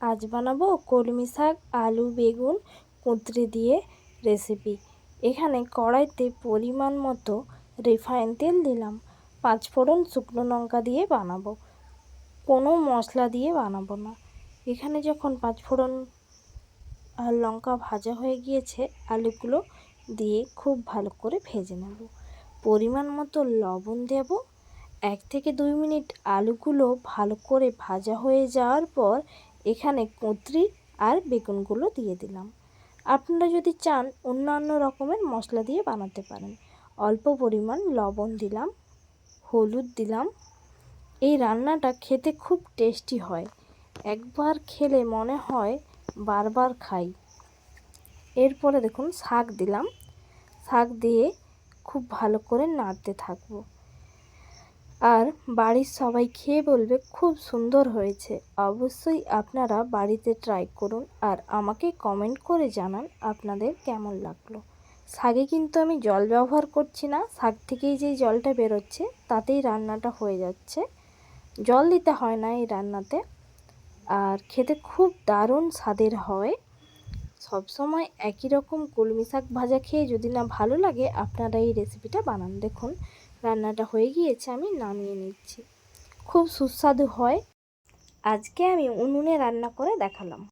আজ বানাবো কলমি শাক, আলু, বেগুন, কুঁদরি দিয়ে রেসিপি এখানে কড়াইতে পরিমাণ মতো রিফাইন তেল দিলাম। পাঁচ ফোড়ন শুকনো লঙ্কা দিয়ে বানাবো। কোনো মশলা দিয়ে বানাবো না। এখানে যখন পাঁচ ফোড়ন লঙ্কা ভাজা হয়ে গিয়েছে, আলুগুলো দিয়ে খুব ভালো করে ভেজে নেব। পরিমাণ মতো লবণ দেব। এক থেকে দুই মিনিট আলুগুলো ভালো করে ভাজা হয়ে যাওয়ার পর এখানে কুঁদরি আর বেগুনগুলো দিয়ে দিলাম। আপনারা যদি চান অন্যান্য রকমের মশলা দিয়ে বানাতে পারেন। অল্প পরিমাণ লবণ দিলাম, হলুদ দিলাম। এই রান্নাটা খেতে খুব টেস্টি হয়। একবার খেলে মনে হয় বারবার খাই। এরপরে দেখুন, শাক দিলাম। শাক দিয়ে খুব ভালো করে নাড়তে থাকব। আর বাড়ির সবাই খেয়ে বলবে, খুব সুন্দর হয়েছে। অবশ্যই আপনারা বাড়িতে ট্রাই করুন আর আমাকে কমেন্ট করে জানান আপনাদের কেমন লাগল। শাকে কিন্তু আমি জল ব্যবহার করছি না শাক থেকেই যেই জলটা বেরোচ্ছে তাতেই রান্নাটা হয়ে যাচ্ছে। জল দিতে হয় না এই রান্নাতে। আর খেতে খুব দারুণ স্বাদের হয়। সবসময় একই রকম কলমি শাক ভাজা খেয়ে যদি না ভালো লাগে, আপনারা এই রেসিপিটা বানান। দেখুন, রান্নাটা হয়ে গিয়েছে, আমি নামিয়ে নিচ্ছি। খুব সুস্বাদু হয়। আজকে আমি উনুনে রান্না করে দেখালাম।